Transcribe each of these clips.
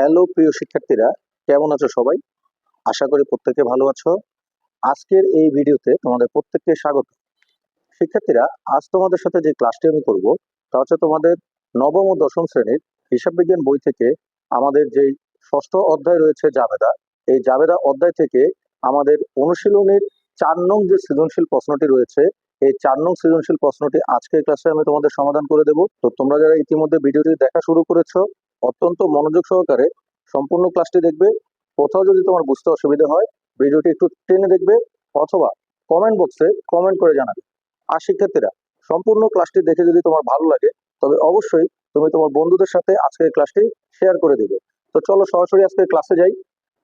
Hello প্রিয় শিক্ষার্থীরা, কেমন আছো সবাই? আশা করি প্রত্যেকে ভালো আছো। আজকের এই ভিডিওতে তোমাদের প্রত্যেককে স্বাগত। শিক্ষার্থীরা, আজ তোমাদের সাথে যে ক্লাসটি আমি করব, তা হচ্ছে তোমাদের নবম ও দশম শ্রেণির হিসাব বিজ্ঞান বই থেকে আমাদের যেই ষষ্ঠ অধ্যায় রয়েছে জাবেদা, এই জাবেদা অধ্যায় থেকে আমাদের অনুশীলনের চার নং যে সৃজনশীল প্রশ্নটি রয়েছে, এই চার নং সৃজনশীল প্রশ্নটি আজকের ক্লাসে আমি তোমাদের সমাধান করে দেব। তো তোমরা যারা ইতিমধ্যে ভিডিওটি দেখা শুরু করেছ অত্যন্ত মনোযোগ সহকারে সম্পূর্ণ ক্লাসটি দেখবে। কোথাও যদি তোমার বুঝতে অসুবিধা হয়, ভিডিওটি একটু টেনে দেখবে অথবা কমেন্ট বক্সে কমেন্ট করে জানাবে। আর শিক্ষার্থীরা, সম্পূর্ণ ক্লাসটি দেখে যদি তোমার ভালো লাগে, তবে অবশ্যই তুমি তোমার বন্ধুদের সাথে আজকের ক্লাসটি শেয়ার করে দিবে। তো চলো সরাসরি আজকে ক্লাসে যাই।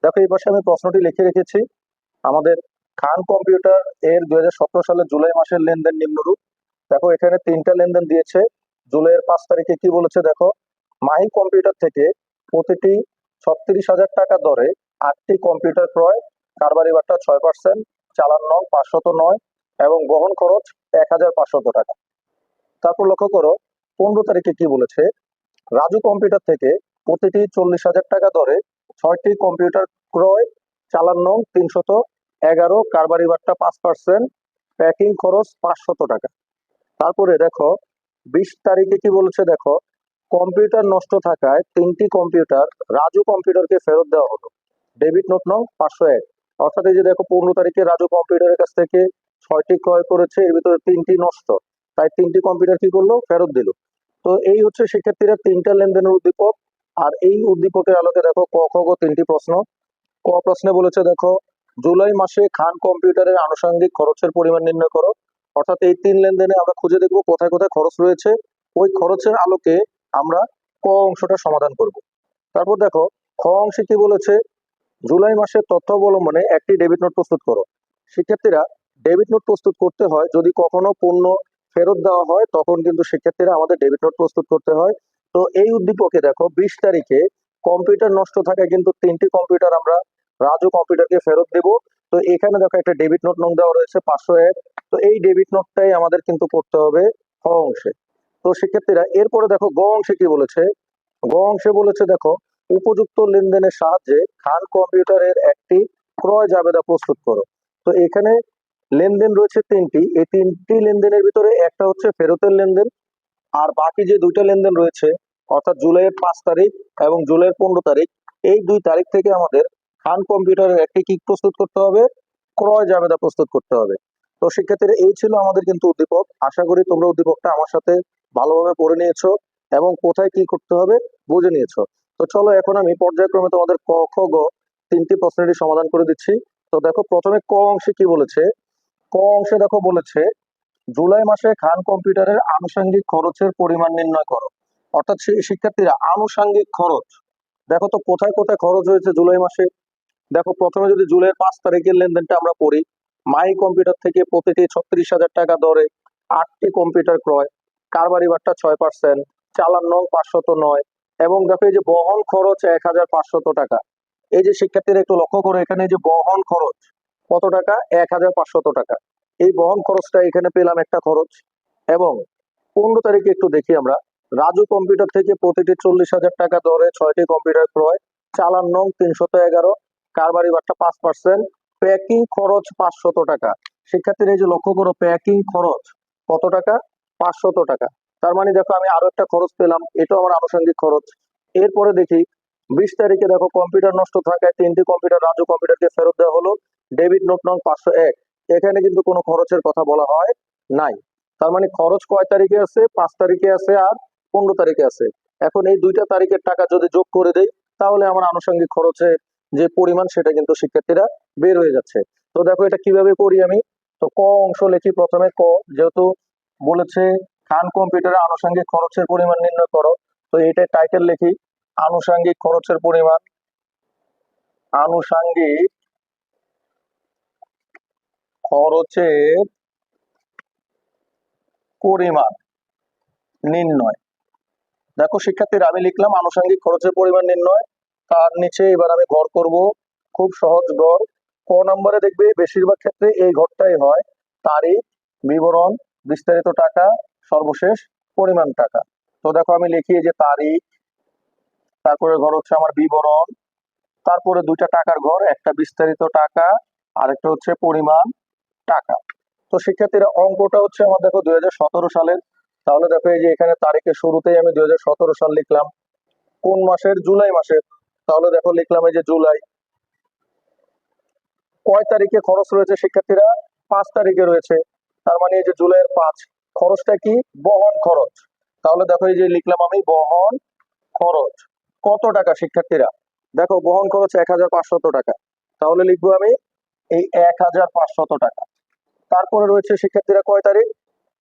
দেখো, এই পাশে আমি প্রশ্নটি লিখে রেখেছি। আমাদের খান কম্পিউটার এর দুই হাজার সতেরো সালের জুলাই মাসের লেনদেন নিম্নরূপ। দেখো, এখানে তিনটা লেনদেন দিয়েছে। জুলাইয়ের পাঁচ তারিখে কি বলেছে, দেখো। মাহি কম্পিউটার থেকে প্রতিটি ছত্রিশ হাজার টাকা দরে আটটি কম্পিউটার ক্রয়, কারবারি বাট্টা ছয় পার্সেন্ট, চালান নং পাঁচশত নয় এবং বহন খরচ এক হাজার পাঁচশত টাকা। তারপর লক্ষ্য করো, পনেরো তারিখে কি বলেছে? রাজু কম্পিউটার থেকে প্রতিটি চল্লিশ হাজার টাকা দরে ছয়টি কম্পিউটার ক্রয়, চালান নং তিনশত এগারো, কারবারি বাট্টা পাঁচ পার্সেন্ট, প্যাকিং খরচ পাঁচশত টাকা। তারপরে দেখো, বিশ তারিখে কি বলেছে দেখো কম্পিউটার নষ্ট থাকায় তিনটি কম্পিউটার রাজু কম্পিউটারকে ফেরত দেওয়া হলো। ডেবিট নোট নং পাঁচশো এক। অর্থাৎ এই যে দেখো, পনেরো তারিখে রাজু কম্পিউটারের কাছ থেকে ছয়টি ক্রয় করেছে, এর ভিতরে তিনটি নষ্ট। তাই তিনটি কম্পিউটার কি করল? ফেরত দিল। তো এই হচ্ছে শিক্ষার্থীরা তিনটা লেনদেনের উদ্দীপক। আর এই উদ্দীপকের আলোকে দেখো ক, খ, গ তিনটি প্রশ্ন। ক প্রশ্নে বলেছে দেখো, জুলাই মাসে খান কম্পিউটারের আনুষঙ্গিক খরচের পরিমাণ নির্ণয় করো। অর্থাৎ এই তিন লেনদেনে আমরা খুঁজে দেখব কোথায় কোথায় খরচ রয়েছে। ওই খরচের আলোকে আমরা ক অংশটা সমাধান করব। তারপর দেখো, খ অংশে কি বলেছে? জুলাই মাসের তথ্য অবলম্বনে একটি ডেবিট নোট প্রস্তুত করো। শিক্ষার্থীরা ডেবিট নোট প্রস্তুত করতে হয়, যদি কখনো পণ্য ফেরত দেওয়া হয়, তখন কিন্তু শিক্ষার্থীরা আমাদের ডেবিট নোট প্রস্তুত করতে হয়। তো এই উদ্দীপকে দেখো, বিশ তারিখে কম্পিউটার নষ্ট থাকায় কিন্তু তিনটি কম্পিউটার আমরা রাজু কম্পিউটারকে ফেরত দেব। তো এখানে দেখো একটা ডেবিট নোট নং দেওয়া রয়েছে, পাঁচশো এক। তো এই ডেবিট নোটটাই আমাদের কিন্তু করতে হবে খ অংশে। তো শিক্ষার্থীরা, এরপরে দেখো গ অংশে কি বলেছে? গ অংশে বলেছে দেখো, উপযুক্ত লেনদেনের সাহায্যে খান কম্পিউটারের একটি ক্রয় জাবেদা প্রস্তুত করো। তো এখানে লেনদেন রয়েছে তিনটি। এই তিনটি লেনদেনের ভিতরে একটা হচ্ছে ফেরতের লেনদেন, আর বাকি যে দুইটা লেনদেন রয়েছে, অর্থাৎ জুলাইয়ের পাঁচ তারিখ এবং জুলাইয়ের পনেরো তারিখ, এই দুই তারিখ থেকে আমাদের খান কম্পিউটারের একটি কি প্রস্তুত করতে হবে, ক্রয় জাবেদা প্রস্তুত করতে হবে। তো শিক্ষার্থীরা, এই ছিল আমাদের কিন্তু উদ্দীপক। আশা করি তোমরা উদ্দীপকটা আমার সাথে ভালোভাবে পড়ে নিয়েছো এবং কোথায় কি করতে হবে বুঝে নিয়েছো। তো চলো এখন আমি পর্যায়ক্রমে তোমাদের ক, খ, গ তিনটি প্রশ্নেরই সমাধান করে দিচ্ছি। তো দেখো, প্রথমে ক অংশে কি বলেছে? ক অংশে দেখো বলেছে, জুলাই মাসে খান কম্পিউটারের আনুষঙ্গিক খরচের পরিমাণ নির্ণয় করো। অর্থাৎ শিক্ষার্থীরা, আনুষঙ্গিক খরচ। দেখো তো কোথায় কোথায় খরচ হয়েছে জুলাই মাসে? দেখো, প্রথমে যদি জুলাইয়ের পাঁচ তারিখের লেনদেনটা আমরা পড়ি, মাই কম্পিউটার থেকে প্রতিটি ছত্রিশ হাজার টাকা দরে আটটি কম্পিউটার ক্রয়। কারবারি বাট্টা ছয় পার্সেন্ট চালান নং পাঁচশত নয় এবং দেখো এই যে বহন খরচ এক হাজার পাঁচশত টাকা। এই যে শিক্ষার্থীরা একটু লক্ষ্য করো, এখানে যে বহন খরচ কত টাকা? এক হাজার পাঁচশত টাকা। এই বহন খরচটা এখানে পেলাম একটা খরচ এবং পনেরো তারিখে একটু দেখি আমরা। রাজু কম্পিউটার থেকে প্রতিটি চল্লিশ হাজার টাকা দরে ছয়টি কম্পিউটার ক্রয়, চালান নং তিনশত এগারো কারবারি বাট্টা পাঁচ পার্সেন্ট প্যাকিং খরচ পাঁচশত টাকা। শিক্ষার্থীরা এই যে লক্ষ্য করো, প্যাকিং খরচ কত টাকা? পাঁচশত টাকা। তার মানে দেখো আমি আরও একটা খরচ পেলাম, এটাও আমার আনুষঙ্গিক খরচ। এরপরে দেখি, বিশ তারিখে দেখো কম্পিউটার নষ্ট থাকায় তিনটি কম্পিউটার, রাজু কম্পিউটারকে ফেরত দেওয়া হলো। ডেবিট নোট নং পাঁচশো এক। এখানে কিন্তু কোনো খরচের কথা বলা হয় নাই। তার মানে খরচ কয় তারিখে আছে? পাঁচ তারিখে আছে আর পনেরো তারিখে আছে। এখন এই দুইটা তারিখের টাকা যদি যোগ করে দেই, তাহলে আমার আনুষঙ্গিক খরচের যে পরিমাণ সেটা কিন্তু শিক্ষার্থীরা বের হয়ে যাচ্ছে। তো দেখো এটা কীভাবে করি আমি? তো ক অংশ লিখি প্রথমে, ক, যেহেতু বলেছে, খান কম্পিউটারে আনুষঙ্গিক খরচের পরিমাণ নির্ণয় করো। তো এটা টাইটেল লিখি, আনুষঙ্গিক খরচের পরিমাণ। আনুষঙ্গিক খরচের পরিমাণ নির্ণয়। দেখো, শিক্ষার্থীরা, আমি লিখলাম, আনুষঙ্গিক খরচের পরিমাণ নির্ণয়। তার নিচে এবার আমি ঘর করব। খুব সহজ ঘর ক নম্বরে দেখবে, বেশিরভাগ ক্ষেত্রে এই ঘরটাই হয়। তারিখ, বিবরণ বিস্তারিত টাকা, সর্বশেষ পরিমাণ টাকা। তো দেখো আমি লিখি যে তারিখ, তারপরে ঘর হচ্ছে আমার বিবরণ, তারপরে দুইটা টাকার ঘর, একটা বিস্তারিত টাকা আর একটা হচ্ছে পরিমাণ টাকা। তো শিক্ষার্থীরা, অঙ্কটা হচ্ছে আমার দেখো দুই হাজার সতেরো সালের। তাহলে দেখো এই যে এখানে তারিখের শুরুতেই আমি দুই হাজার সতেরো সাল লিখলাম। কোন মাসের? জুলাই মাসের। তাহলে দেখো লিখলাম এই যে জুলাই। কয় তারিখে খরচ রয়েছে শিক্ষার্থীরা? পাঁচ তারিখে রয়েছে। তার মানে এই যে জুলাইয়ের পাঁচ খরচটা কি? বহন খরচ। তাহলে দেখো এই যে লিখলাম আমি বহন খরচ। কত টাকা শিক্ষার্থীরা? দেখো বহন খরচ এক হাজার পাঁচশত টাকা। তাহলে লিখব আমি এই এক হাজার পাঁচশত টাকা। তারপরে রয়েছে শিক্ষার্থীরা কয় তারিখ?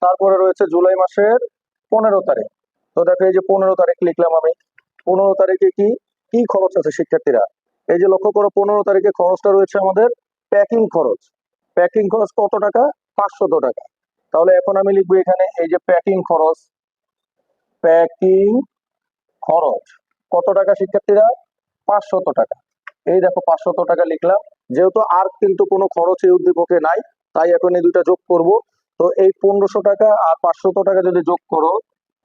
তারপরে রয়েছে জুলাই মাসের পনেরো তারিখ। তো দেখো এই যে পনেরো তারিখ লিখলাম আমি। পনেরো তারিখে কি? কি খরচ আছে শিক্ষার্থীরা? এই যে লক্ষ্য করো, পনেরো তারিখে খরচটা রয়েছে আমাদের প্যাকিং খরচ। প্যাকিং খরচ কত টাকা? পাঁচশত টাকা। তাহলে এখন আমি লিখব এখানে এই যে প্যাকিং খরচ। প্যাকিং খরচ। কত টাকা শিক্ষার্থীরা? পাঁচশত টাকা। এই দেখো পাঁচশত টাকা লিখলাম। যেহেতু আর কিন্তু কোনো খরচ এই উদ্দীপকে নাই, তাই এখন এই দুইটা যোগ করব। তো এই পনেরোশো টাকা আর পাঁচশত টাকা যদি যোগ করো,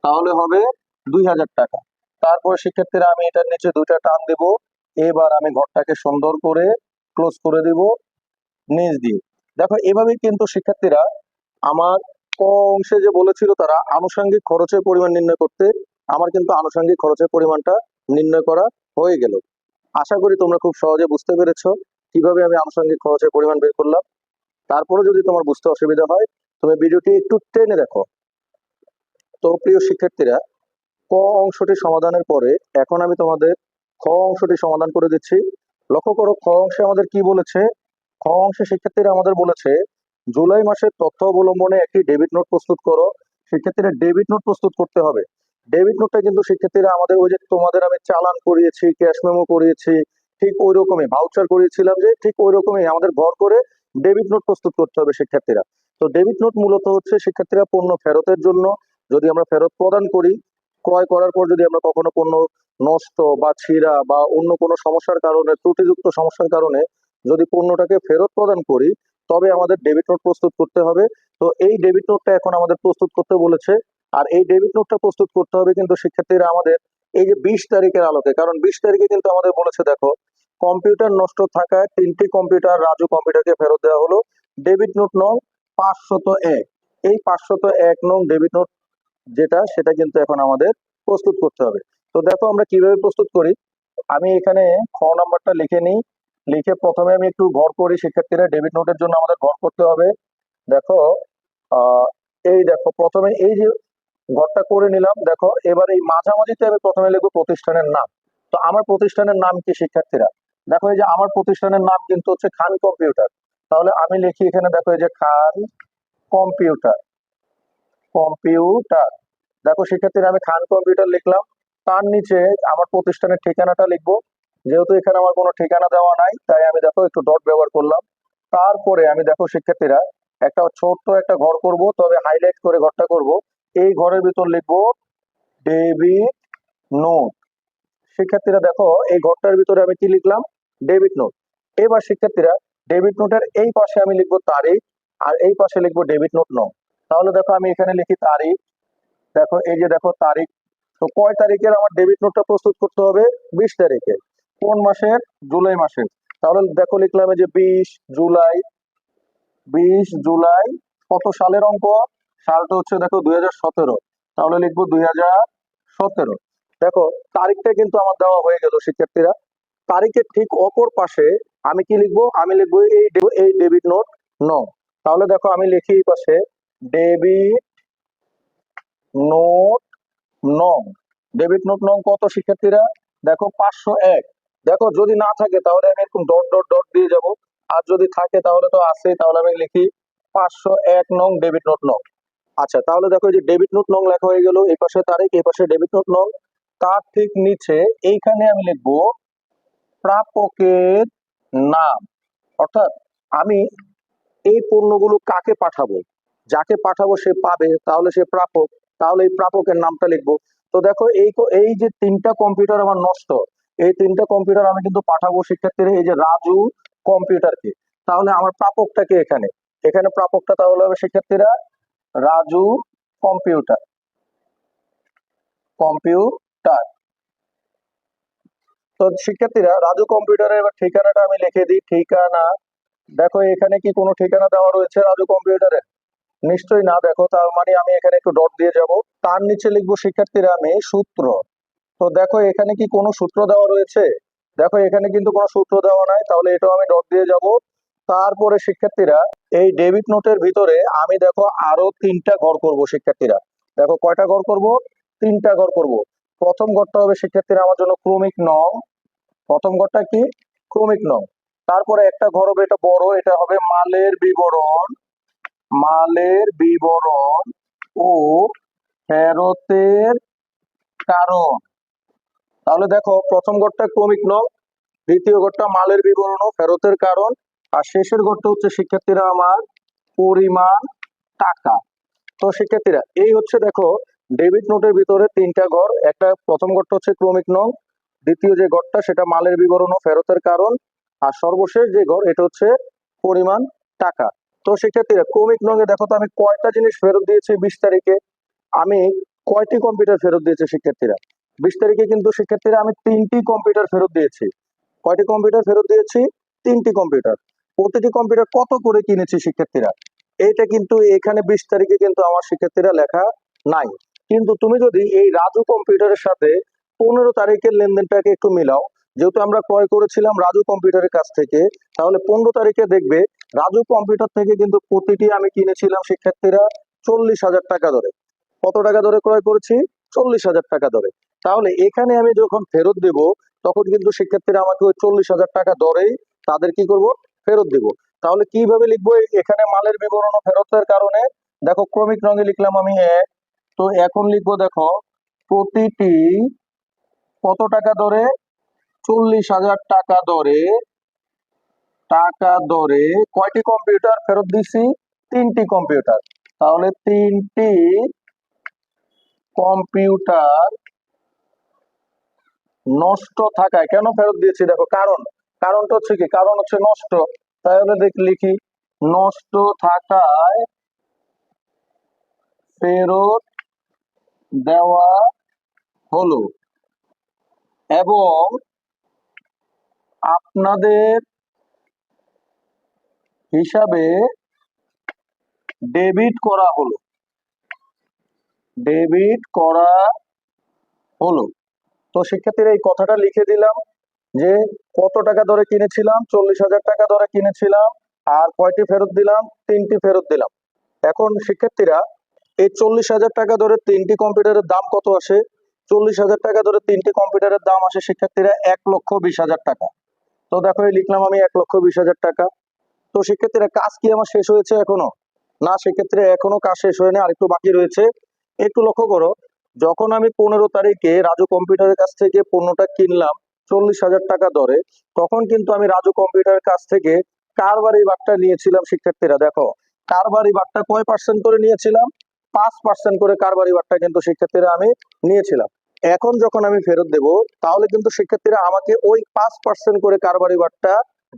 তাহলে হবে দুই হাজার টাকা। তারপর শিক্ষার্থীরা, আমি এটার নিচে দুইটা টান দেব। এবার আমি ঘরটাকে সুন্দর করে ক্লোজ করে দিব। নিচ দিয়ে। দেখো এভাবেই কিন্তু শিক্ষার্থীরা আমার ক অংশে যে বলেছিল তারা আনুষঙ্গিক খরচের পরিমাণ নির্ণয় করতে, আমার কিন্তু আনুষঙ্গিক খরচের পরিমাণটা নির্ণয় করা হয়ে গেল। আশা করি তোমরা খুব সহজে বুঝতে পেরেছ কীভাবে আমি আনুষঙ্গিক খরচের পরিমাণ বের করলাম। তারপরে যদি তোমার বুঝতে অসুবিধা হয় তুমি ভিডিওটি একটু টেনে দেখো। তো প্রিয় শিক্ষার্থীরা, ক অংশটি সমাধানের পরে এখন আমি তোমাদের খ অংশটি সমাধান করে দিচ্ছি। লক্ষ্য করো, খ অংশে আমাদের কি বলেছে? খ অংশে শিক্ষার্থীরা আমাদের বলেছে, জুলাই মাসের তথ্য অবলম্বনে একটি ডেবিট নোট প্রস্তুত করো। শিক্ষার্থীরা ডেবিট নোট প্রস্তুত করতে হবে। ডেবিট নোটটা কিন্তু শিক্ষার্থীরা আমাদের ওই যে তোমাদের আমি চালান করিয়েছি, ক্যাশ মেমো করিয়েছি, ঠিক ওই রকমই ভাউচার করিয়েছিলাম যে ঠিক ওই রকমই আমাদের ঘর করে ডেবিট নোট প্রস্তুত করতে হবে শিক্ষার্থীরা তো ডেবিট নোট মূলত হচ্ছে শিক্ষার্থীরা পণ্য ফেরতের জন্য। যদি আমরা ফেরত প্রদান করি, ক্রয় করার পর যদি আমরা কখনো পণ্য নষ্ট বা ছিঁড়া বা অন্য কোনো সমস্যার কারণে ত্রুটিযুক্ত সমস্যার কারণে যদি পণ্যটাকে ফেরত প্রদান করি, তবে আমাদের ডেবিট নোট প্রস্তুত করতে হবে। তো এই ডেবিট নোটটা এখন আমাদের প্রস্তুত করতে বলেছে। আর এই ডেবিট নোটটা প্রস্তুত করতে হবে কিন্তু শিক্ষার্থীরা আমাদের এই যে বিশ তারিখের আলোকে, কারণ বিশ তারিখে কিন্তু আমাদের বলেছে, দেখো কম্পিউটার নষ্ট থাকায় তিনটি কম্পিউটার রাজু কম্পিউটারকে ফেরত দেওয়া হলো। ডেবিট নোট নং পাঁচশত এক। এই পাঁচশত এক নং ডেবিট নোট যেটা, সেটা কিন্তু এখন আমাদের প্রস্তুত করতে হবে। তো দেখো আমরা কীভাবে প্রস্তুত করি। আমি এখানে খ নাম্বারটা লিখে নিই। লিখে প্রথমে আমি একটু ঘর করি, শিক্ষার্থীরা ডেবিট নোটের জন্য আমাদের ঘর করতে হবে। দেখো এই দেখো, প্রথমে এই যে ঘরটা করে নিলাম, দেখো, এবার এই মাঝামাঝিতে আমি প্রথমে লিখব প্রতিষ্ঠানের নাম। তো আমার প্রতিষ্ঠানের নাম কি, শিক্ষার্থীরা? দেখো, এই যে আমার প্রতিষ্ঠানের নাম কিন্তু হচ্ছে খান কম্পিউটার। তাহলে আমি লিখি এখানে, দেখো, এই যে খান কম্পিউটার। কম্পিউটার। দেখো, শিক্ষার্থীরা, আমি খান কম্পিউটার লিখলাম। তার নিচে আমার প্রতিষ্ঠানের ঠিকানাটা লিখব। যেহেতু এখানে আমার কোনো ঠিকানা দেওয়া নাই, তাই আমি দেখো একটু ডট ব্যবহার করলাম। তারপরে আমি দেখো শিক্ষার্থীরা, একটা ছোট্ট একটা ঘর করব, তবে হাইলাইট করে ঘরটা করব। এই ঘরের ভিতর লিখব ডেবিট নোট শিক্ষার্থীরা দেখো, এই ঘরটার ভিতরে আমি কি লিখলাম? ডেবিট নোট এবার শিক্ষার্থীরা ডেবিট নোটের এই পাশে আমি লিখব তারিখ, আর এই পাশে লিখব ডেবিট নোট নং তাহলে দেখো আমি এখানে লিখি তারিখ। দেখো, এই যে দেখো তারিখ। তো কয় তারিখের আমার ডেবিট নোটটা প্রস্তুত করতে হবে? বিশ তারিখে। কোন মাসের? জুলাই মাসের। তাহলে দেখো লিখলাম যে বিশ জুলাই বিশ জুলাই, কত সালের অঙ্ক? সালটা হচ্ছে দেখো দুই হাজার সতেরো। তাহলে লিখব দুই সতেরো। দেখো, তারিখটা কিন্তু আমার দেওয়া হয়ে গেল শিক্ষার্থীরা। তারিখের ঠিক অপর পাশে আমি কি লিখব? আমি লিখব এই এই ডেবিট নোট ন তাহলে দেখো আমি লিখি এই পাশে ডেবিট নোট নং ডেবিট নোট নং কত শিক্ষার্থীরা? দেখো পাঁচশো এক। দেখো, যদি না থাকে তাহলে আমি এরকম ডট ডট ডট দিয়ে যাব। আর যদি থাকে তাহলে তো আছে তাহলে আমি লিখি পাঁচশো এক নং ডেবিট নোট নং আচ্ছা তাহলে দেখো যে ডেবিট নোট নং লেখা হয়ে গেল, এই পাশে তারিখ, এই পাশে ডেবিট নোট নং তার ঠিক নিচে এইখানে আমি লিখব প্রাপকের নাম। অর্থাৎ আমি এই পণ্যগুলো কাকে পাঠাবো? যাকে পাঠাবো সে পাবে, তাহলে সে প্রাপক। তাহলে এই প্রাপকের নামটা লিখব। তো দেখো, এই এই যে তিনটা কম্পিউটার আমার নষ্ট। এই তিনটা কম্পিউটার আমি কিন্তু পাঠাবো শিক্ষার্থীরা এই যে রাজু কম্পিউটারকে তাহলে আমার প্রাপকটাকে এখানে? এখানে প্রাপকটা তাহলে হবে শিক্ষার্থীরা রাজু কম্পিউটার কম্পিউটার তো শিক্ষার্থীরা রাজু কম্পিউটারের এবার ঠিকানাটা আমি লিখে দিই। ঠিকানা। দেখো, এখানে কি কোনো ঠিকানা দেওয়া রয়েছে রাজু কম্পিউটারে নিশ্চয়ই না। দেখো, তার মানে আমি এখানে একটু ডট দিয়ে যাব। তার নিচে লিখব শিক্ষার্থীরা আমি সূত্র। তো দেখো, এখানে কি কোনো সূত্র দেওয়া রয়েছে? দেখো, এখানে কিন্তু কোনো সূত্র দেওয়া নাই, তাহলে এটাও আমি ডট দিয়ে যাব। তারপরে শিক্ষার্থীরা, এই ডেবিট নোটের ভিতরে আমি দেখো আরও তিনটা ঘর করব শিক্ষার্থীরা। দেখো, কয়টা ঘর করব? তিনটা ঘর করব। প্রথম ঘরটা হবে শিক্ষার্থীরা আমার জন্য ক্রমিক নং। প্রথম ঘরটা কি? ক্রমিক নং। তারপরে একটা ঘর হবে, এটা বড়, এটা হবে মালের বিবরণ। মালের বিবরণ ও ফেরতের কারণ। তাহলে দেখো, প্রথম ঘরটা ক্রমিক নং দ্বিতীয় ঘরটা মালের বিবরণ ফেরতের কারণ, আর শেষের ঘরটা হচ্ছে শিক্ষার্থীরা আমার পরিমাণ টাকা। তো শিক্ষার্থীরা, এই হচ্ছে দেখো, ডেবিট নোটের ভিতরে তিনটা ঘর একটা প্রথম ঘরটা হচ্ছে ক্রমিক নং দ্বিতীয় যে ঘরটা সেটা মালের বিবরণ ও ফেরতের কারণ, আর সর্বশেষ যে ঘর এটা হচ্ছে পরিমাণ টাকা। তো শিক্ষার্থীরা ক্রমিক নঙ্গে দেখো তো আমি কয়টা জিনিস ফেরত দিয়েছি বিশ তারিখে, আমি কয়টি কম্পিউটার ফেরত দিয়েছি শিক্ষার্থীরা? বিশ তারিখে কিন্তু শিক্ষার্থীরা আমি তিনটি কম্পিউটার ফেরত দিয়েছি। কয়টি কম্পিউটার ফেরত দিয়েছি? তিনটি কম্পিউটার প্রতিটি কম্পিউটার কত করে কিনেছি শিক্ষার্থীরা? এইটা কিন্তু এখানে বিশ তারিখে কিন্তু আমার শিক্ষার্থীরা লেখা নাই। কিন্তু তুমি যদি এই রাজু কম্পিউটারের সাথে পনেরো তারিখের লেনদেনটাকে একটু মিলাও, যেহেতু আমরা ক্রয় করেছিলাম রাজু কম্পিউটারের কাছ থেকে, তাহলে পনেরো তারিখে দেখবে রাজু কম্পিউটার থেকে কিন্তু প্রতিটি আমি কিনেছিলাম শিক্ষার্থীরা চল্লিশ হাজার টাকা ধরে। কত টাকা ধরে ক্রয় করেছি? চল্লিশ হাজার টাকা ধরে। তাহলে এখানে আমি যখন ফেরত দেব, তখন কিন্তু শিক্ষার্থীরা আমাকে ওই চল্লিশ হাজার টাকা ধরেই তাদের কি করব? ফেরত দিব। তাহলে কীভাবে লিখব? এখানে মালের বিবরণ ফেরতের কারণে দেখো ক্রমিক রঙে লিখলাম আমি এক। তো এখন লিখব দেখো, প্রতিটি কত টাকা ধরে চল্লিশ হাজার টাকা দরে টাকা দরে কয়টি কম্পিউটার? ফেরত দিছি তিনটি কম্পিউটার। তাহলে তিনটি কম্পিউটার নষ্ট থাকায় কেন ফেরত দিয়েছি? দেখো, কারণ, কারণটা হচ্ছে কি? কারণ হচ্ছে নষ্ট। তাহলে দেখ, লিখি, নষ্ট থাকায় ফেরত দেওয়া হলো এবং আপনাদের হিসাবে ডেবিট করা হলো। ডেবিট করা হলো। তো শিক্ষার্থীরা এই কথাটা লিখে দিলাম যে কত টাকা ধরে কিনেছিলাম? চল্লিশ হাজার টাকা ধরে কিনেছিলাম। আর কয়টি ফেরত দিলাম? তিনটি ফেরত দিলাম। এখন শিক্ষার্থীরা, এই চল্লিশ হাজার টাকা ধরে তিনটি কম্পিউটারের দাম কত আসে? চল্লিশ হাজার টাকা ধরে তিনটি কম্পিউটারের দাম আসে শিক্ষার্থীরা এক লক্ষ বিশ হাজার টাকা। তো দেখো, এই লিখলাম আমি এক লক্ষ বিশ হাজার টাকা। তো শিক্ষার্থীরা, কাজ কি আমার শেষ হয়েছে এখনও? না, সেক্ষেত্রে এখনও কাজ শেষ হয়নি। আরেকটু বাকি রয়েছে। একটু লক্ষ্য করো যখন আমি পনেরো তারিখে রাজু কম্পিউটারের কাছ থেকে পণ্যটা কিনলাম, চল্লিশ হাজার টাকা দরে, তখন কিন্তু আমি রাজু কম্পিউটারের কাছ থেকে কারবারি বাট্টা নিয়েছিলাম শিক্ষার্থীরা, দেখো। কারবারি বাট্টা কয় পার্সেন্ট করে নিয়েছিলাম? পাঁচ পার্সেন্ট করে কারবারি বাট্টা কিন্তু শিক্ষার্থীরা আমি নিয়েছিলাম। এখন যখন আমি ফেরত দেব, তাহলে কিন্তু শিক্ষার্থীরা আমাকে ওই পাঁচ পার্সেন্ট করে কারবারি বাট্টা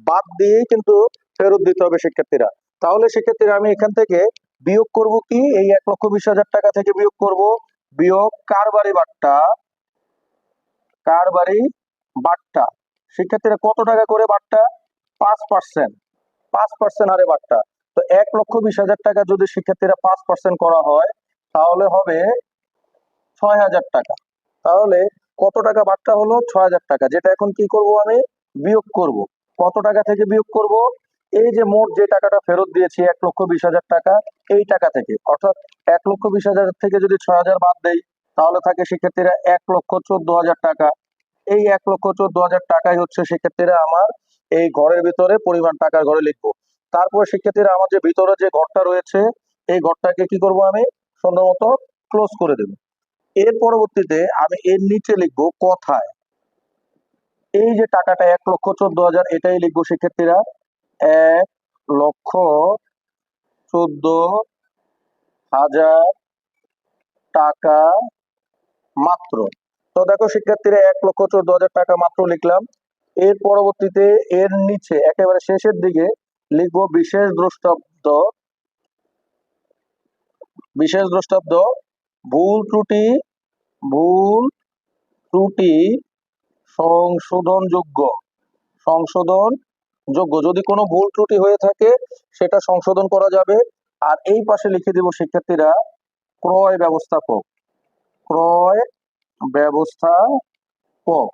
বাদ দিয়েই কিন্তু ফেরত দিতে হবে শিক্ষার্থীরা। তাহলে শিক্ষার্থীরা আমি এখান থেকে বিয়োগ করব কি? এই এক লক্ষ বিশ হাজার টাকা থেকে বিয়োগ করব। বিয়োগ কারবারি বাট্টা? কারবারি বাট্টা? শিক্ষার্থীরা কত টাকা করে বাট্টা? পাঁচ পার্সেন্ট পাঁচ পার্সেন্ট হারে বাট্টা। তো এক লক্ষ বিশ হাজার টাকা যদি শিক্ষার্থীরা পাঁচ পার্সেন্ট করা হয়, তাহলে হবে ছয় হাজার টাকা। তাহলে কত টাকা বাট্টা হলো? ছয় হাজার টাকা। যেটা এখন কি করব আমি? বিয়োগ করব। কত টাকা থেকে বিয়োগ করব? এই যে মোট যে টাকাটা ফেরত দিয়েছি এক লক্ষ বিশ হাজার টাকা, এই টাকা থেকে, অর্থাৎ এক লক্ষ বিশ হাজার থেকে যদি ছয় হাজার বাদ দেই, তাহলে থাকে শিক্ষার্থীরা এক লক্ষ চোদ্দ হাজার টাকা। এই এক লক্ষ চোদ্দ হাজার টাকাই হচ্ছে শিক্ষার্থীরা আমার এই ঘরের ভিতরে পরিমাণ টাকার ঘরে লিখব। তারপর শিক্ষার্থীরা আমার যে ভিতরে যে ঘরটা রয়েছে, এই ঘরটাকে কি করব আমি? সুন্দর মতো ক্লোজ করে দেব। এর পরবর্তীতে আমি এর নিচে লিখব কথায়। এই যে টাকাটা এক লক্ষ চোদ্দ হাজার, এটাই লিখব শিক্ষার্থীরা এক লক্ষ চোদ্দ হাজার টাকা মাত্র। তো দেখো, শিক্ষার্থীরা এক লক্ষ চোদ্দ হাজার টাকা মাত্র লিখলাম। এর পরবর্তীতে এর নিচে, একেবারে শেষের দিকে লিখব বিশেষ দ্রষ্টব্দ। বিশেষ দ্রষ্টব্দ, ভুল ত্রুটি ভুল ত্রুটি সংশোধনযোগ্য। সংশোধন যোগ্য। যদি কোনো ভুল ত্রুটি হয়ে থাকে, সেটা সংশোধন করা যাবে। আর এই পাশে লিখে দেব শিক্ষার্থীরা, ক্রয় ব্যবস্থাপক। ক্রয় ব্যবস্থাপক।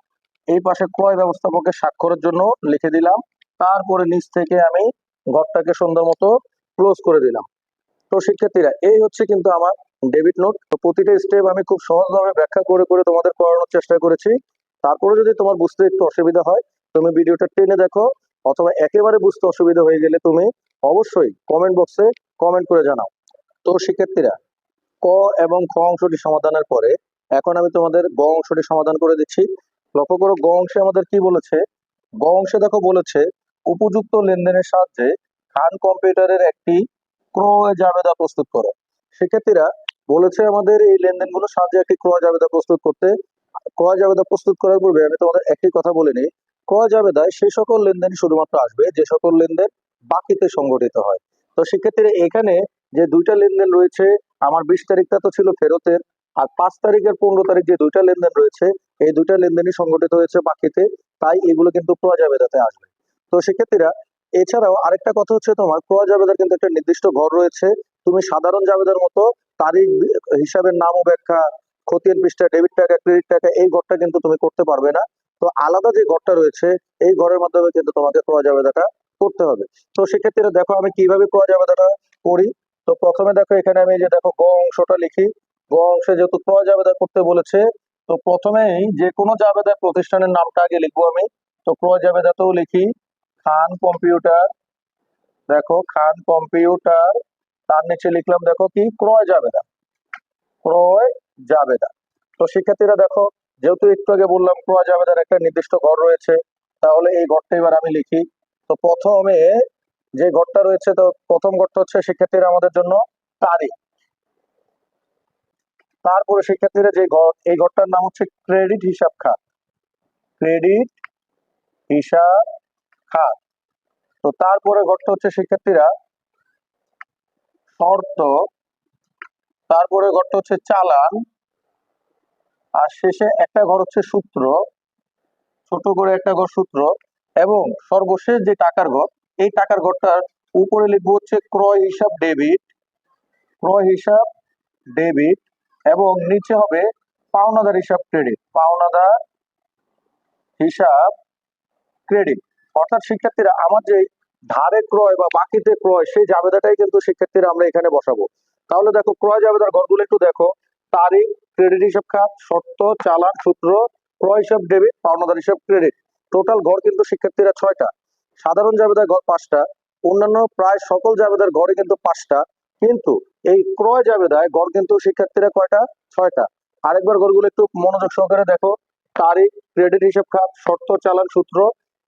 এই পাশে ক্রয় ব্যবস্থাপকের স্বাক্ষরের জন্য লিখে দিলাম। তারপরে নিচ থেকে আমি ঘরটাকে সুন্দর মতো ক্লোজ করে দিলাম। তো শিক্ষার্থীরা, এই হচ্ছে কিন্তু আমার ডেবিট নোট। তো প্রতিটা স্টেপ আমি খুব সহজভাবে ব্যাখ্যা করে করে তোমাদের করানোর চেষ্টা করেছি। তারপরে যদি তোমার বুঝতে একটু অসুবিধা হয়, তুমি ভিডিওটা টেনে দেখো। অথবা একেবারে বুঝতে অসুবিধা হয়ে গেলে তুমি অবশ্যই কমেন্ট বক্সে কমেন্ট করে জানাও। তো শিক্ষার্থীরা, ক এবং খ অংশটি সমাধানের পরে এখন আমি তোমাদের গ অংশটি সমাধান করে দিচ্ছি। লক্ষ্য করো, গ অংশে আমাদের কি বলেছে? গ অংশে দেখো বলেছে, উপযুক্ত লেনদেনের সাহায্যে খান কম্পিউটারের একটি ক্রয় জাবেদা প্রস্তুত করো। শিক্ষার্থীরা, বলেছে আমাদের এই লেনদেনগুলোর সাহায্যে একটি ক্রয় জাবেদা প্রস্তুত করতে, ক্রয় জাবেদা প্রস্তুত করার পূর্বে আমি তোমাদের একটি কথা বলে নিই। ক্রয় জাবেদায় সেই সকল লেনদেন শুধুমাত্র আসবে, যে সকল লেনদেন বাকিতে সংগঠিত হয়। তো সেক্ষেত্রে এখানে যে দুইটা লেনদেন রয়েছে, আমার বিশ তারিখটা তো ছিল ফেরতের, আর পাঁচ তারিখের পনেরো তারিখ যে দুইটা লেনদেন রয়েছে, এই দুইটা লেনদেনই সংগঠিত হয়েছে বাকিতে, তাই এগুলো কিন্তু ক্রয় জাবেদাতে আসবে। তো শিক্ষার্থীরা এছাড়াও আরেকটা কথা হচ্ছে তোমার ক্রয় জাবেদার কিন্তু একটা নির্দিষ্ট ঘর রয়েছে, তুমি সাধারণ জাবেদার মতো তারিখ হিসাবের নাম ব্যাখ্যা খতিয়ান পৃষ্ঠা ডেবিট টাকা ক্রেডিট টাকা, এই ঘরটা কিন্তু তুমি করতে পারবে না। তো আলাদা যে ঘরটা রয়েছে, এই ঘরের মাধ্যমে কিন্তু তোমাকে ক্রয় জাবেদাটা করতে হবে। তো সেক্ষেত্রে দেখো আমি কীভাবে ক্রয় জাবেদাটা করি। তো প্রথমে দেখো এখানে আমি যে দেখো গ অংশটা লিখি। গ অংশে যেহেতু ক্রয় জাবেদা করতে বলেছে, তো প্রথমেই যে কোনো জাবেদার প্রতিষ্ঠানের নামটা আগে লিখব আমি। তো ক্রয় জাবেদাতেও লিখি। খান কম্পিউটার, দেখো খান কম্পিউটার, তার নিচে লিখলাম দেখো কি, ক্রয় জাবেদা ক্রয় জাবেদা তো শিক্ষার্থীরা দেখো যেহেতু একটু আগে বললাম ক্রয় জাবেদার একটা নির্দিষ্ট ঘর রয়েছে, তাহলে এই ঘরটা এবার আমি লিখি। তো প্রথমে যে ঘরটা রয়েছে, তো প্রথম ঘরটা হচ্ছে শিক্ষার্থীরা আমাদের জন্য তারিখ। তারপরে শিক্ষার্থীরা যে ঘর, এই ঘরটার নাম হচ্ছে ক্রেডিট হিসাব খাত। ক্রেডিট হিসাব খাত। তো তারপরে ঘরটা হচ্ছে শিক্ষার্থীরা শর্ত। তারপরে ঘরটা হচ্ছে চালান। আর শেষে একটা ঘর হচ্ছে সূত্র, ছোট করে একটা ঘর সূত্র এবং সর্বশেষ যে টাকার ঘর, এই টাকার ঘরটার উপরে লিখব হচ্ছে ক্রয় হিসাব ডেবিট, ক্রয় হিসাব ডেবিট এবং নিচে হবে পাওনাদার হিসাব ক্রেডিট, পাওনাদার হিসাব ক্রেডিট। অর্থাৎ শিক্ষার্থীরা, আমার যে ধারে ক্রয় বা বাকিতে ক্রয়, সেই জাবেদাটাই কিন্তু শিক্ষার্থীরা আমরা এখানে বসাবো। তাহলে দেখো, ক্রয় জাবেদার ঘরগুলো একটু দেখো, তারিখ ক্রেডিট হিসাব খাত, শর্ত, চালান, সূত্র, ক্রয় হিসাব ডেবিট পাওনাদার হিসাব ক্রেডিট টোটাল ঘর কিন্তু শিক্ষার্থীরা ছয়টা। সাধারণ জাবেদার ঘর পাঁচটা। অন্যান্য প্রায় সকল জাবেদার ঘরে কিন্তু পাঁচটা। কিন্তু এই ক্রয় জাবেদায় গড় কিন্তু শিক্ষার্থীরা কয়টা? ছয়টা। আরেকবার ঘরগুলো একটু মনোযোগ সহকারে দেখো। তারিখ ক্রেডিট হিসাব খাত, শর্ত, চালান, সূত্র,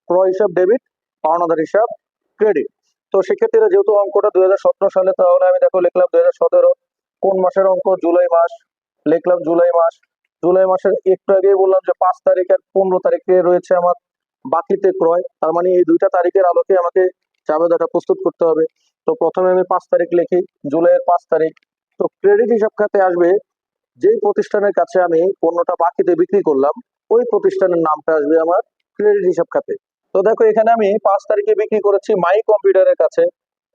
ক্রয় হিসাব ডেবিট পাওনাদার হিসাব ক্রেডিট তো শিক্ষার্থীরা যেহেতু অঙ্কটা দুই হাজার সতেরো সালে, তাহলে আমি দেখো লিখলাম দুই হাজার সতেরো। কোন মাসের অঙ্ক? জুলাই মাস। লিখলাম জুলাই মাস। জুলাই মাসের একটু আগেই বললাম যে পাঁচ তারিখ আর পনেরো তারিখে রয়েছে আমার বাকিতে ক্রয়। তার মানে এই দুইটা তারিখের আলোকে আমাকে চাবেদাটা প্রস্তুত করতে হবে। তো প্রথমে আমি পাঁচ তারিখ লিখি, জুলাইয়ের পাঁচ তারিখ। তো ক্রেডিট হিসাব খাতে আসবে, যেই প্রতিষ্ঠানের কাছে আমি পণ্যটা বাকিতে বিক্রি করলাম, ওই প্রতিষ্ঠানের নামটা আসবে আমার ক্রেডিট হিসাব খাতে। তো দেখো এখানে আমি পাঁচ তারিখে বিক্রি করেছি মাই কম্পিউটারের কাছে।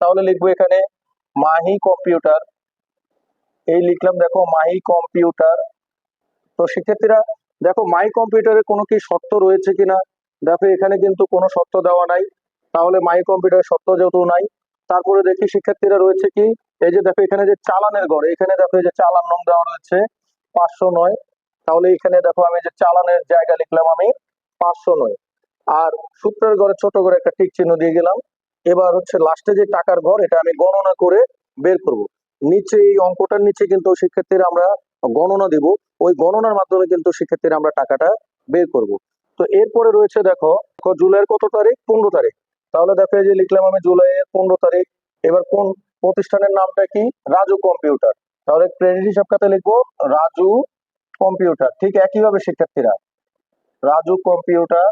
তাহলে লিখব এখানে মাহি কম্পিউটার। এই লিখলাম, দেখো মাই কম্পিউটার তো শিক্ষার্থীরা দেখো মাই কম্পিউটারে কোনো কি শর্ত রয়েছে কিনা? দেখো, এখানে কিন্তু কোনো শর্ত দেওয়া নাই। তাহলে মাই কম্পিউটার শর্ত যেহেতু নাই, তারপরে দেখি শিক্ষার্থীরা রয়েছে কি? এই যে দেখো, এখানে যে চালানের ঘর, এখানে দেখো, এই যে চালান নং দেওয়া রয়েছে, পাঁচশো নয়। তাহলে এখানে দেখো, আমি যে চালানের জায়গা লিখলাম আমি, পাঁচশো নয়। আর সূত্রের ঘরে ছোট করে একটা টিক চিহ্ন দিয়ে গেলাম। এবার হচ্ছে লাস্টে যে টাকার ঘর, এটা আমি গণনা করে বের করব। নিচে এই অঙ্কটার নিচে কিন্তু শিক্ষার্থীরা আমরা গণনা দিব। ওই গণনার মাধ্যমে কিন্তু শিক্ষার্থীরা আমরা টাকাটা বের করব। তো এরপরে রয়েছে দেখো জুলাইয়ের কত তারিখ? পনেরো তারিখ। তাহলে দেখো এই যে লিখলাম আমি জুলাইয়ের পনেরো তারিখ। এবার কোন প্রতিষ্ঠানের নামটা কি? রাজু কম্পিউটার। তাহলে ক্রেডিট হিসাব খাতে লিখব, রাজু কম্পিউটার। ঠিক একইভাবে শিক্ষার্থীরা। রাজু কম্পিউটার।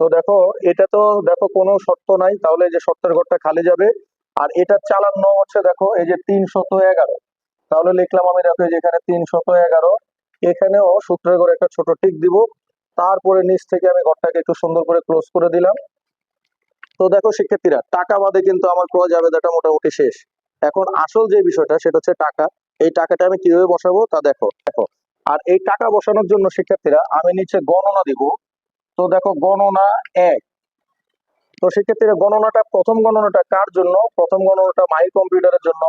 তো দেখো, এটা তো দেখো কোনো শর্ত নাই। তাহলে যে শর্তের ঘরটা খালি যাবে। আর এটা চালান নং হচ্ছে দেখো, এই যে তিনশত এগারো। তাহলে লিখলাম আমি দেখো এই যে এখানে তিনশত এগারো। এখানেও সূত্রের ঘরে একটা ছোট টিক দিব। তারপরে নিচ থেকে আমি ঘরটাকে একটু সুন্দর করে ক্লোজ করে দিলাম। তো দেখো শিক্ষার্থীরা, টাকা বাদে কিন্তু আমার ক্রয় জাবেদাটা মোটামুটি শেষ। এখন আসল যে বিষয়টা, সেটা হচ্ছে টাকা। এই টাকাটা আমি কীভাবে বসাবো তা দেখো দেখো। আর এই টাকা বসানোর জন্য শিক্ষার্থীরা আমি নিচে গণনা দিব। তো দেখো গণনা এক। তো সেক্ষেত্রে গণনাটা, প্রথম গণনাটা কার জন্য? প্রথম গণনাটা মাহি কম্পিউটারের জন্য।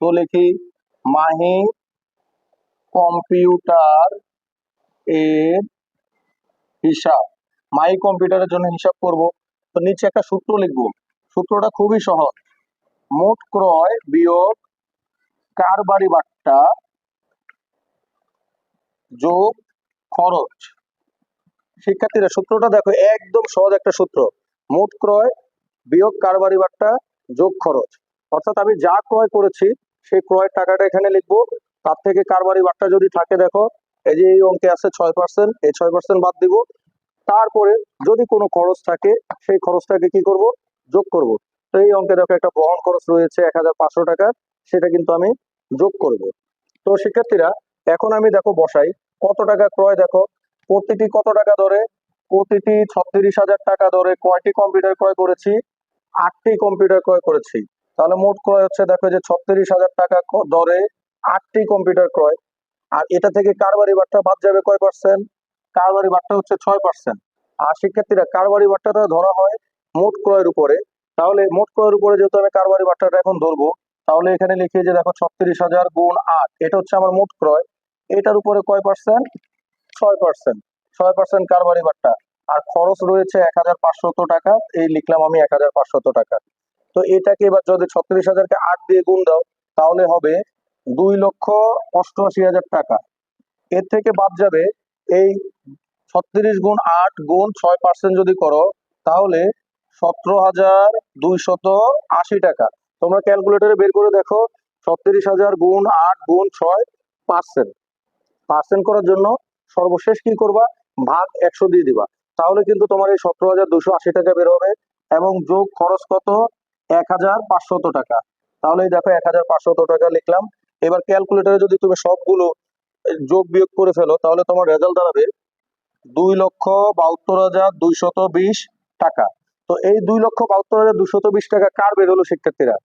তো লিখি মাহি কম্পিউটার এর হিসাব। মাই কম্পিউটারের জন্য হিসাব করব। তো নিচে একটা সূত্র লিখব। সূত্রটা খুবই সহজ। মোট ক্রয়, বিয়োগ কারবারি বাট্টা যোগ খরচ। শিক্ষার্থীরা, সূত্রটা দেখো, একদম সহজ একটা সূত্র। মোট ক্রয়, বিয়োগ কারবারি বাট্টা, যোগ খরচ। অর্থাৎ আমি যা ক্রয় করেছি, সেই ক্রয়ের টাকাটা এখানে লিখব। তার থেকে কারবারি বাট্টা যদি থাকে, দেখো, এই যে এই অঙ্কে আছে ছয় পার্সেন্ট এই ছয় পার্সেন্ট বাদ দিব। তারপরে যদি কোনো খরচ থাকে, সেই খরচটাকে কি করব? যোগ করব। তো এই অঙ্কে দেখো একটা বহন খরচ রয়েছে এক হাজার পাঁচশো টাকা, সেটা কিন্তু আমি যোগ করব। তো শিক্ষার্থীরা এখন আমি দেখো বসাই, কত টাকা ক্রয় দেখো? প্রতিটি কত টাকা ধরে? প্রতিটি ছত্রিশ হাজার টাকা ধরে কয়টি কম্পিউটার ক্রয় করেছি? আটটি কম্পিউটার ক্রয় করেছি। তাহলে মোট ক্রয় হচ্ছে দেখো যে ছত্রিশ হাজার টাকা দরে আটটি কম্পিউটার ক্রয়। আর এটা থেকে কারবারি বাট্টা বাদ যাবে কয় পার্সেন্ট কারবারি বাট্টা হচ্ছে ছয় পার্সেন্ট আর শিক্ষার্থীরা কারবারি বাট্টাটা ধরা হয় মোট ক্রয়ের উপরে। তাহলে মোট ক্রয়ের উপরে যেহেতু আমি কারবারি বাট্টাটা এখন ধরবো, তাহলে এখানে লিখে যে দেখো ছত্রিশ হাজার গুণ আট, এটা হচ্ছে আমার মোট ক্রয়। এটার উপরে কয় পার্সেন্ট ছয় পার্সেন্ট ছয় পার্সেন্ট কারবারি বাট্টা। আর খরচ রয়েছে এক হাজার পাঁচশত টাকা, এই লিখলাম আমি এক হাজার পাঁচশত টাকা। তো এটাকে এবার যদি ছত্রিশ হাজারকে আট দিয়ে গুণ দাও, তাহলে হবে দুই লক্ষ অষ্টআশি হাজার টাকা। এর থেকে বাদ যাবে এই ছত্রিশ গুণ আট গুণ ছয় পার্সেন্ট যদি করো, তাহলে সতেরো হাজার দুইশত আশি টাকা। তোমরা ক্যালকুলেটরে বের করে দেখো, ছত্রিশ হাজার গুণ আট গুণ ছয় পার্সেন্ট পার্সেন্ট করার জন্য সর্বশেষ কি করবা? ভাগ একশো দিয়ে দিবা। তাহলে কিন্তু তোমার এই সতেরো হাজার দুশো আশি টাকা বের হবে এবং যোগ খরচ কত? এক হাজার পাঁচশত টাকা। তাহলে দেখো এক হাজার পাঁচশত টাকা লিখলাম। এবার ক্যালকুলেটরে যদি তুমি সবগুলো যোগ বিয়োগ করে ফেলো, তাহলে তোমার রেজাল্ট দাঁড়াবে দুই লক্ষ বাহাত্তর হাজার দুইশত বিশ টাকা। তো এই দুই লক্ষ বাহাত্তর হাজার দুশত বিশ টাকা কার বের হলো শিক্ষার্থীরা?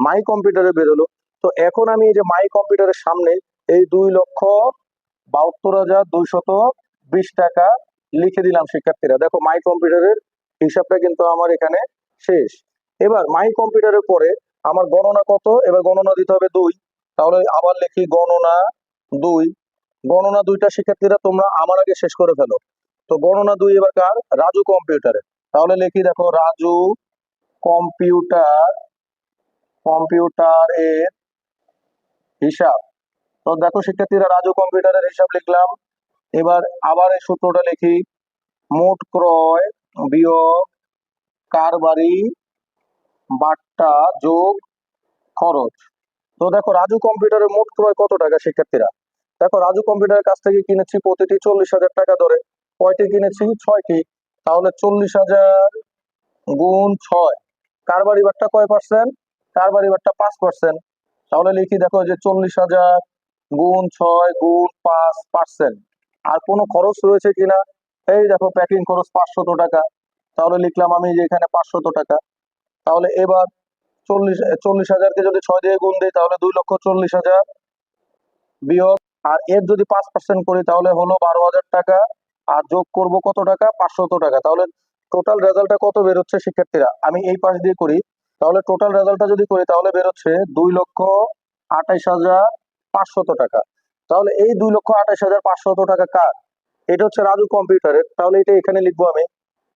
মাই কম্পিউটারে বের হলো। তো এখন আমি এই যে মাই কম্পিউটারের সামনে এই দুই লক্ষ বাহাত্তর হাজার দুইশত বিশ টাকা লিখে দিলাম শিক্ষার্থীরা। দেখো মাই কম্পিউটারের হিসাবটা কিন্তু আমার এখানে শেষ। এবার মাই কম্পিউটারের পরে আমার গণনা কত? এবার গণনা দিতে হবে দুই। তাহলে আবার লিখি গণনা দুই। গণনা দুইটা শিক্ষার্থীরা তোমরা আমার আগে শেষ করে ফেলো। তো গণনা দুই এবার কার? রাজু কম্পিউটারে তাহলে লিখি দেখো, রাজু কম্পিউটার কম্পিউটার এর হিসাব। তো দেখো শিক্ষার্থীরা, রাজু কম্পিউটারের হিসাব লিখলাম। এবার আবার এই সূত্রটা লিখি। মোট ক্রয় বিয়োগ কারবারি বাট্টা যোগ খরচ। তো দেখো, রাজু কম্পিউটারের মোট ক্রয় কত টাকা শিক্ষার্থীরা? দেখো, রাজু কম্পিউটারের কাছ থেকে কিনেছি প্রতিটি চল্লিশ হাজার টাকা ধরে। কয়টি কিনেছি? ছয়টি। তাহলে চল্লিশ হাজার গুণ ছয়। কারবারি বাট্টা কয় পার্সেন্ট কারবারি বাট্টা পাঁচ পার্সেন্ট তাহলে লিখি দেখো যে চল্লিশ হাজার গুণ ছয় গুণ পাঁচ পার্সেন্ট আর কোনো খরচ রয়েছে কিনা? এই দেখো প্যাকিং খরচ পাঁচশত টাকা। তাহলে লিখলাম আমি যে এখানে পাঁচশত টাকা। তাহলে এবার চল্লিশ চল্লিশ হাজারকে যদি ছয় দিয়ে গুণ দিই, তাহলে দুই লক্ষ চল্লিশ হাজার বিয়োগ। আর এর যদি পাঁচ পার্সেন্ট করি, তাহলে হলো বারো হাজার টাকা। আর যোগ করব কত টাকা? পাঁচশত টাকা। তাহলে টোটাল রেজাল্টটা কত বেরোচ্ছে শিক্ষার্থীরা? আমি এই পাশ দিয়ে করি। তাহলে টোটাল রেজাল্টটা যদি করি, তাহলে বেরোচ্ছে দুই লক্ষ আঠাইশ হাজার পাঁচশত টাকা। তাহলে এই দুই লক্ষ আঠাইশ হাজার পাঁচশত টাকা কার? এটা হচ্ছে রাজু কম্পিউটারের। তাহলে এটা এখানে লিখব আমি।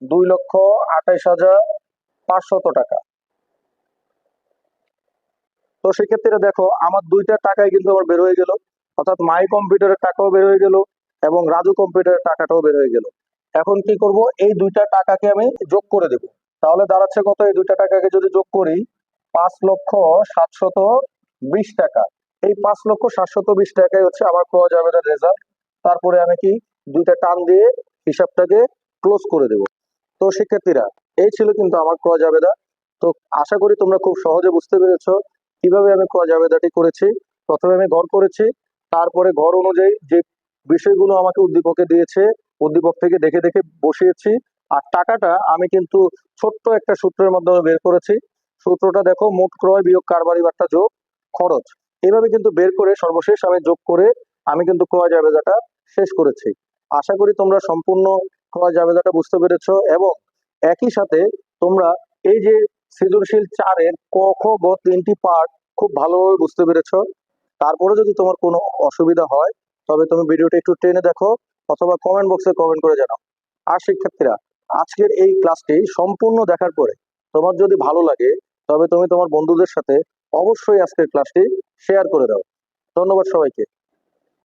দুই লক্ষ আঠাইশ হাজার পাঁচশত টাকা। তো সেক্ষেত্রে দেখো, আমার দুইটা টাকাই কিন্তু আমার বের হয়ে গেল। অর্থাৎ মাই কম্পিউটারের টাকাও বের হয়ে গেল এবং রাজু কম্পিউটারের টাকাটাও বের হয়ে গেল। এখন কি করব? এই দুইটা টাকাকে আমি যোগ করে দেব। তাহলে দাঁড়াচ্ছে কত? এই দুইটা টাকাকে যদি যোগ করি, পাঁচ লক্ষ সাতশত বিশ টাকা। এই পাঁচ লক্ষ সাতশত বিশ টাকাই হচ্ছে আমার ক্রয় জাবেদার রেজাল্ট তারপরে আমি কি দুইটা টান দিয়ে হিসাবটাকে ক্লোজ করে দেব। তো শিক্ষার্থীরা, এই ছিল কিন্তু আমার ক্রয় জাবেদা তো আশা করি তোমরা খুব সহজে বুঝতে পেরেছ কীভাবে আমি ক্রয় জাবেদাটি করেছি। প্রথমে আমি ঘর করেছি, তারপরে ঘর অনুযায়ী যে বিষয়গুলো আমাকে উদ্দীপকে দিয়েছে, উদ্দীপক থেকে দেখে দেখে বসিয়েছি। আর টাকাটা আমি কিন্তু ছোট্ট একটা সূত্রের মাধ্যমে বের করেছি। সূত্রটা দেখো, মোট ক্রয় বিয়োগ কারবারি বার্তা যোগ খরচ। এভাবে কিন্তু বের করে সর্বশেষ আমি যোগ করে আমি কিন্তু ক্রয় জাবেদাটা শেষ করেছি। আশা করি তোমরা সম্পূর্ণ ক্রয় জাবেদাটা বুঝতে পেরেছ এবং একই সাথে তোমরা এই যে সৃজনশীল চারের ক, খ, গ তিনটি পার্ট খুব ভালোভাবে বুঝতে পেরেছ। তারপরে যদি তোমার কোনো অসুবিধা হয়, তবে তুমি ভিডিওটা একটু টেনে দেখো অথবা কমেন্ট বক্সে কমেন্ট করে জানাও। আর শিক্ষার্থীরা, আজকের এই ক্লাসটি সম্পূর্ণ দেখার পরে তোমার যদি ভালো লাগে, তবে তুমি তোমার বন্ধুদের সাথে অবশ্যই আজকের ক্লাসটি শেয়ার করে দাও। ধন্যবাদ সবাইকে।